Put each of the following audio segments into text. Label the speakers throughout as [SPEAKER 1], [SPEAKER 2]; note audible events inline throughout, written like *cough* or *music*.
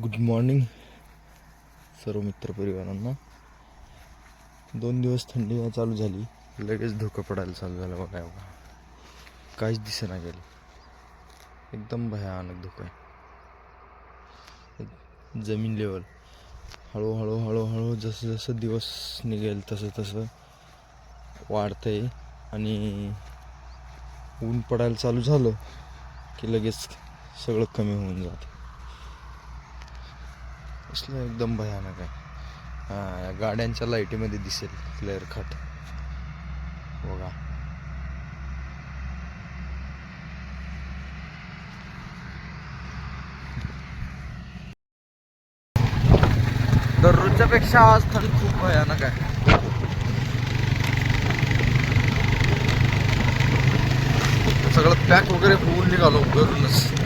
[SPEAKER 1] Good morning सर्व मित्रपरिवारांना दोन दिवस थंडी चालू झाली. लगेच धुकं पडायला चालू झालं बघा एवढा. काहीच दिसेना गेलं. एकदम भयानक धुकं आहे. जमीन लेवल हळूहळू हळूहळू जसं जसं दिवस निघेल तसं तसं वाढतं आहे आणि ऊन पडायला चालू झालं की लगेच सगळं कमी होऊन जातं. असलं एकदम भयानक आहे. हां गाड्यांच्या लाईटीमध्ये दिसेल क्लिअर कट बघा. दररोजच्या पेक्षा आज थंड खूप भयानक आहे. सगळं पॅक वगैरे होऊन निघालो घरूनच.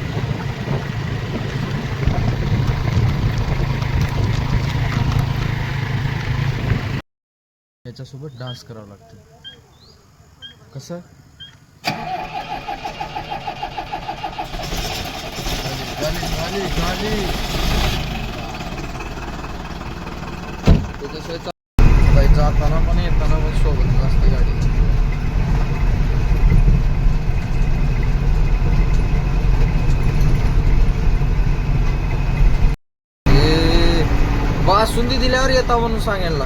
[SPEAKER 1] याच्यासोबत डान्स करावा लागतो. कसं? त्याच्याशिवाय जाताना पण येताना पण सोबतच असते गाडी ए, बासुंदी दिल्यावर येता म्हणून सांगायला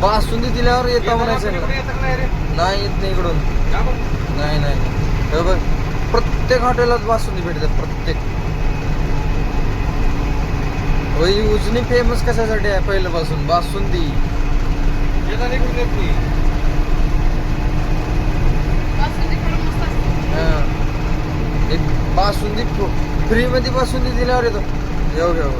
[SPEAKER 1] बासुंदी दिल्यावर येता म्हणायचं नाही येत नाही इकडून. नाही नाही. हे बघ प्रत्येक हॉटेलात बासुंदी भेटते प्रत्येक. होय उजनी फेमस कशासाठी आहे पहिल्यापासून? बासुंदी हा. एक बासुंदी फ्री मध्ये बासुंदी दिल्यावर येतो. येऊ घेऊ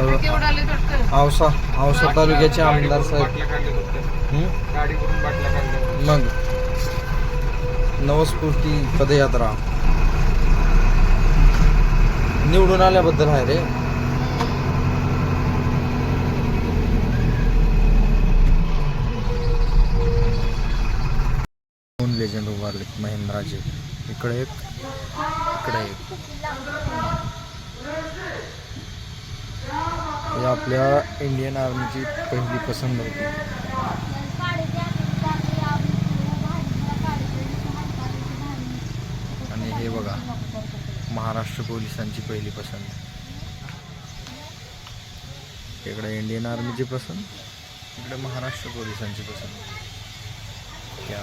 [SPEAKER 1] औसा औसा तालुक्याचे आमदार साहेब. मग? नवस्फूर्ती पदयात्रा. निवडून आल्याबद्दल आहे रे. दोन लेजंड उभारले महिंद्राचे इकडे एक इकडे एक. ही आपल्या इंडियन आर्मीची पहिली पसंत होती. आणि हे बघा महाराष्ट्र पोलिसांची पहिली पसंत. इकडे इंडियन आर्मीची पसंत इकडे महाराष्ट्र पोलिसांची पसंत. क्या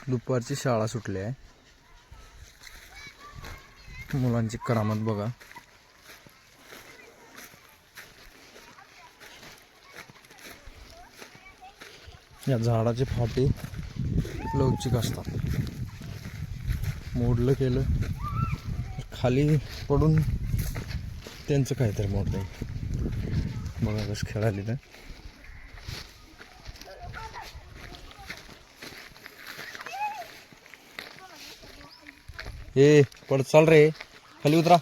[SPEAKER 1] दुपारची शाळा सुटली आहे. मुलांची करामत बघा. या झाडाचे फाटे लवचिक असतात. मोडलं केलं खाली पडून त्यांचं काहीतरी मोडलं आहे बघा कसं खेळाली तर ए पड चाल रे. खाली उतरा.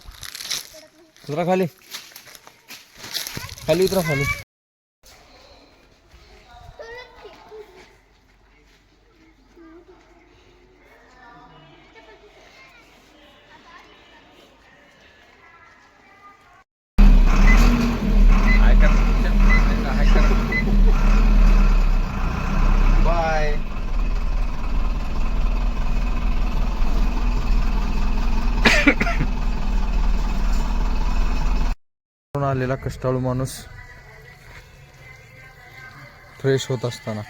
[SPEAKER 1] उतरा खाली. खाली उतरा खाली. आलेला कष्टाळू माणूस फ्रेश होत असताना.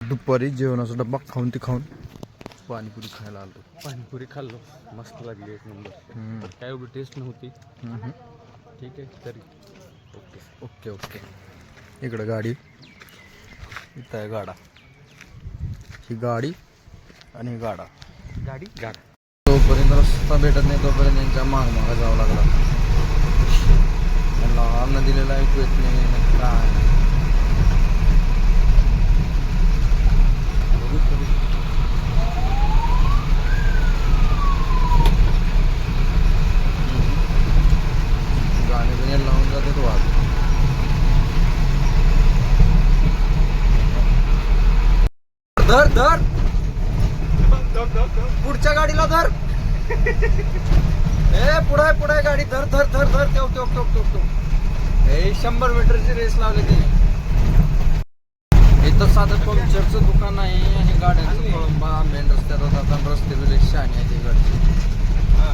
[SPEAKER 1] दुपारी जेवणाचा डब्बा खाऊन ते खाऊन पाणीपुरी खायला आलो
[SPEAKER 2] पाणीपुरी खाल्लो. मस्त लागली एक नंबर काय एवढी टेस्ट नव्हती. ठीक आहे तरी. Okay
[SPEAKER 1] okay okay. इकडं गाडी. इथं आहे गाडा. ही गाडी आणि गाडा.
[SPEAKER 2] गाडी? गाड.
[SPEAKER 1] रस्ता भेटत नाही तोपर्यंत यांच्या माग माग जावं लागला. त्यांना हॉर्न दिलेला ऐकू येत नाही काय? गाणी बिणी लावून जाते तो धर धर. पुढच्या गाडीला धर. *laughs* ए पुढे पुढे गाडी. धर धर धर धर. ठेव ठेव ठेव ठेव ठेव. ए शंभर मीटरची रेस लावली तिने इथं साधं पंक्चरचं दुकान आहे आणि गाड्यांचं पळंबा मेन रस्त्यात जातात रस्ते बिले शाने आहे तिकडचे वा,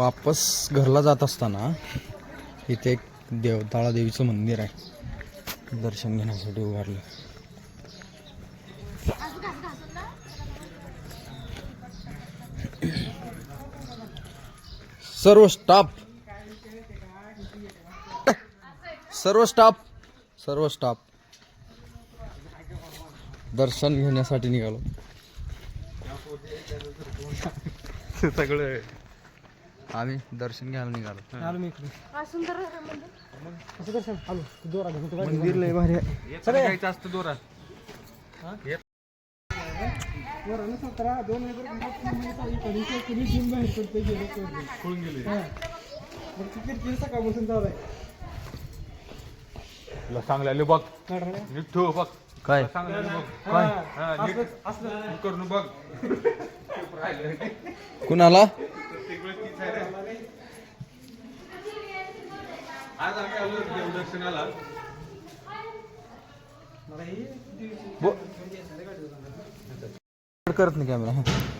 [SPEAKER 1] वापस घरला जात असताना इथे एक देवताळा देवीचं मंदिर आहे. दर्शन घेण्यासाठी उभारलं. सर्व स्टाफ. सर्व स्टाफ. सर्व स्टाफ. दर्शन घेण्यासाठी निघालो.
[SPEAKER 2] सगळं
[SPEAKER 1] आम्ही दर्शन घ्यायला निघालो.
[SPEAKER 3] आलो मी इकडे.
[SPEAKER 4] सुंदर आहे मंदिर.
[SPEAKER 3] कसं करशाल आलो. तू जोरात घे, तू गाडी
[SPEAKER 1] मंदिर लय भारी आहे.
[SPEAKER 2] सगळ्यात जास्त दोरा
[SPEAKER 3] जोरात. नसेल तर हा, दोन घरात बाहेर पडते गेलं तर.
[SPEAKER 2] पळून गेले.
[SPEAKER 3] हा. मग ती किरकिर सकाळपासून चालू आहे?
[SPEAKER 2] तुला सांगलेलं बघ. ठेव बघ.
[SPEAKER 1] काय?
[SPEAKER 2] सांगलेलं बघ.
[SPEAKER 3] हा,
[SPEAKER 2] हा, नीट
[SPEAKER 3] असलं- असलं.
[SPEAKER 2] करून बघ.
[SPEAKER 1] कुणाला
[SPEAKER 2] आज आम्ही
[SPEAKER 1] बो- करत नाही कॅमेरा.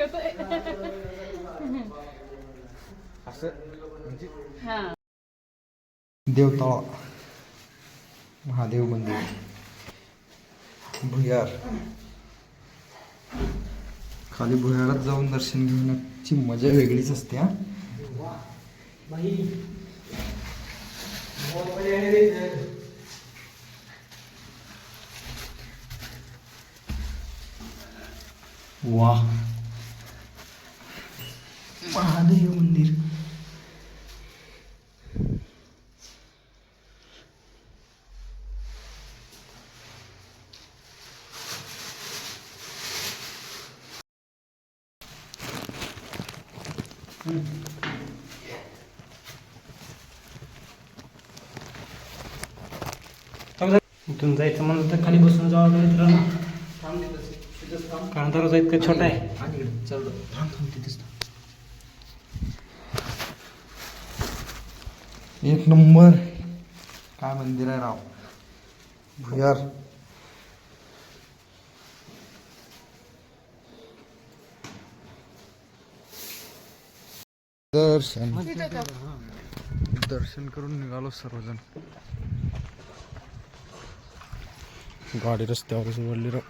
[SPEAKER 4] होतंय.
[SPEAKER 2] असं म्हणजे?
[SPEAKER 4] हा.
[SPEAKER 1] देवतळा. महादेव मंदिर. भुयार. खाली भुयारात जाऊन दर्शन घेण्याची मजा वेगळीच असते हा. वा महादेव मंदिर.
[SPEAKER 3] इथून जायचं म्हणलं तर खाली बसून जावं लागलं मित्रांनो. कारण दरवाजा इतका छोटा आहे.
[SPEAKER 1] एक नंबर. काय मंदिर आहे राव? भुयार दर्शन. दर्शन करून निघालो सर्वजण. गाडी रस्त्यावरच उघडली राव.